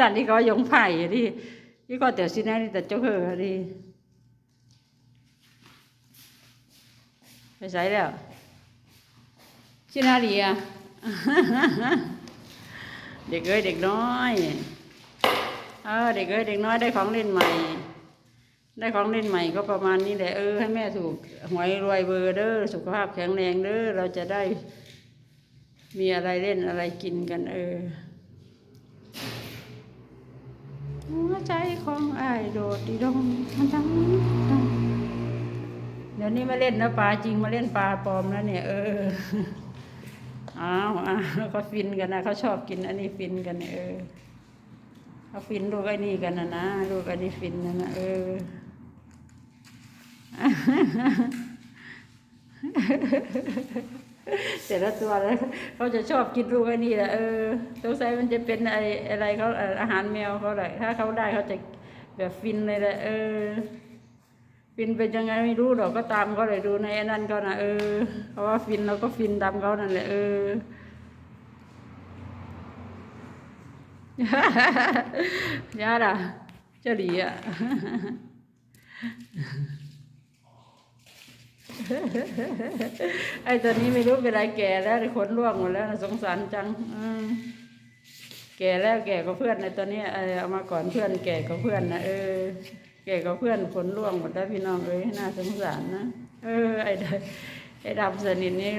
ตอนนี้ก็ยงไผ่อะดินี่ก็เดี๋ยวสินะนี่แต่เจ้าเหอะดิไปใส่แล้วชินาเรียเด็กเอ้ยเด็กน้อยเออเด็กเอ้ยเด็กน้อยได้ของเล่นใหม่ ได้ของเล่นใหม่ก็ประมาณนี้แหละเออให้แม่ถูกหวยรวยเบอร์เด้อสุขภาพแข็งแรงเด้อเราจะได้ มีอะไรเล่นอะไรกินกัน เออ หัวใจของไอ้ายโดดดีดงมันดังดังเดี๋ยวนี้มาเล่นนะปลาจริงมาเล่นปลาปลอมแล้วเนี่ย เอออ้าวอ้าวเขาฟินกันนะเขาชอบกินอันนี้ฟินกันเนี่ยเออเขาฟินลูกไอ้นี่กันนะนะลูกไอ้นี่ฟินนะนะเออ แต่ละตัวแล้วเขาจะชอบกินลูกไอ้นี่แหละเออสงสัยมันจะเป็นไออะไรเขาอาหารแมวเขาแหละถ้าเขาได้เขาจะแบบฟินเลยแหละเออ ฟินเป็นยังไงไม่รู้หรอกก็ตามเขาเลยดูในนั่นก็นะเออเพราะว่าฟินเราก็ฟินตามเขานั่นแหละเออยาดาเจ้าหลีอะ ไอ้ตัวนี้ไม่รู้เป็นไรแก่แล้วขนร่วงหมดแล้วน่ะสงสารจังอืมแก่แล้วแก่ก็เพื่อนในตัวนี้เออเอามาก่อนเพื่อนแก่ก็เพื่อนนะเออ แก่ก็เพื่อนขนร่วงหมดแล้วพี่น้องเอ้ยน่าสงสารนะเออ ไอ้ดไอ้ดำสนิทนี่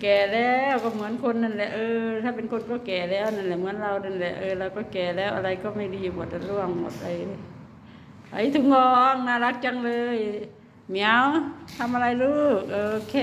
แก่แล้วก็เหมือนคนนั่นแหละเออถ้าเป็นคนก็แก่แล้วนั่นแหละเหมือนเรานั่นแหละเออเราก็แก่แล้วอะไรก็ไม่ดีหมดร่วงหมดไอ้ไอ้ถุงงองน่ารักจังเลย เหมียวทำอะไรลูก โอเค